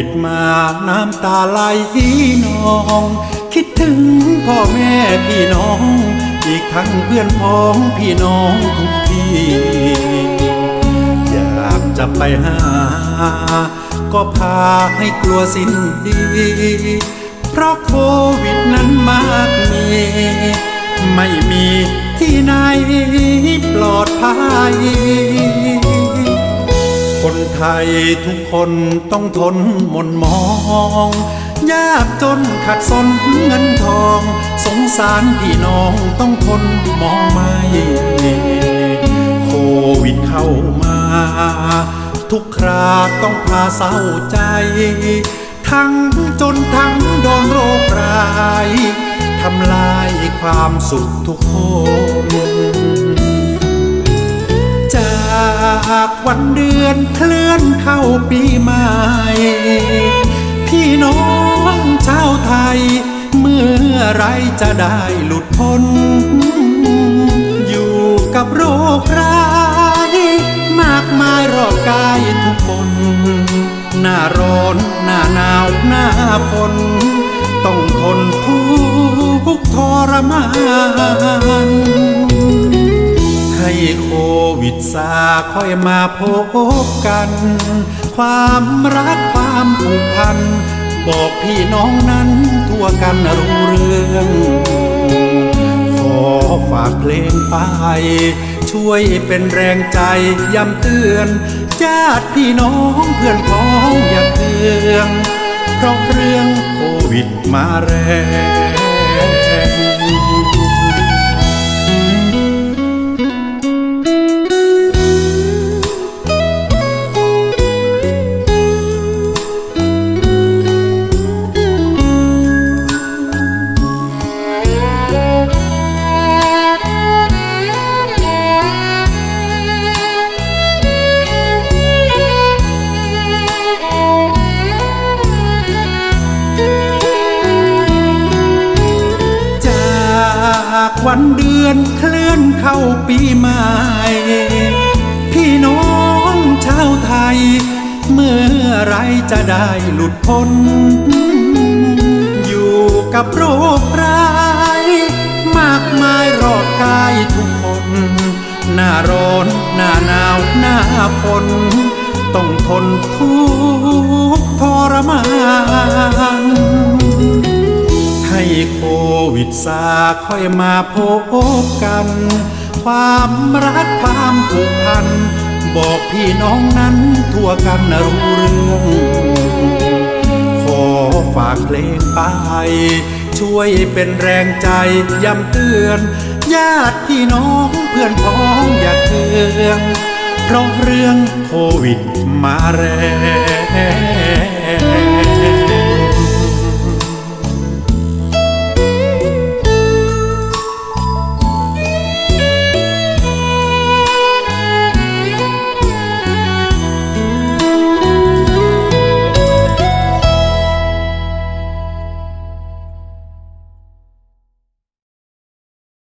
ิดมาน้ำตาไหลนอง คิดถึงพ่อแม่พี่น้อง อีกทั้งเพื่อนพ้องพี่น้องทุกที่อยากจะไปหา ก็พาให้กลัวสิ้นดี เพราะโควิดนั้นมากมีไม่มีที่ไหนปลอดภัย คนไทยทุกคนต้องทนหม่นมอง ยากจนขัดสนเงินทอง สงสารพี่น้องต้องทนมองไม่โควิดเข้ามา ทุกคราต้องพาเศร้าใจ ทั้งจนทั้งโดนโรคร้ายทำลายความสุขทุกคนากวันเดือนเคลื่อนเข้าปีใหม่ พี่น้องชาวไทย เมื่อไรจะได้หลุดพ้น อยู่กับโรคร้ายมากมายรอบกายทุกคนหน้าร้อนหน้าหนาวหน้าฝนต้องทนทุกข์ทรมาน โควิดซาค่อยมาพบกัน ความรักความผูกพัน บอกพี่น้องนั้นทั่วกันรู้เรื่อง ขอฝากเพลงไป ช่วยเป็นแรงใจย้ำเตือนญาติพี่น้องเพื่อนพ้องอย่าเคืองเพราะเรื่องโควิดมาแรง จากวันเดือนเคลื่อนเข้าปีใหม่ พี่น้องชาวไทย เมื่อไรจะได้หลุดพ้น อยู่กับโรคร้าย มากมายรอบกายทุกคน หน้าร้อน หน้าหนาว หน้าฝนต้องทนทุกข์ทรมาน ให้โควิดซาค่อยมาพบกัน ความรักความผูกพัน บอกพี่น้องนั้นทั่วกันรู้เรื่องขอฝากเพลงไป ช่วยเป็นแรงใจย้ำเตือน ญาติพี่น้องเพื่อนพ้องอย่าเคืองเพราะเรื่องโควิดมาแรง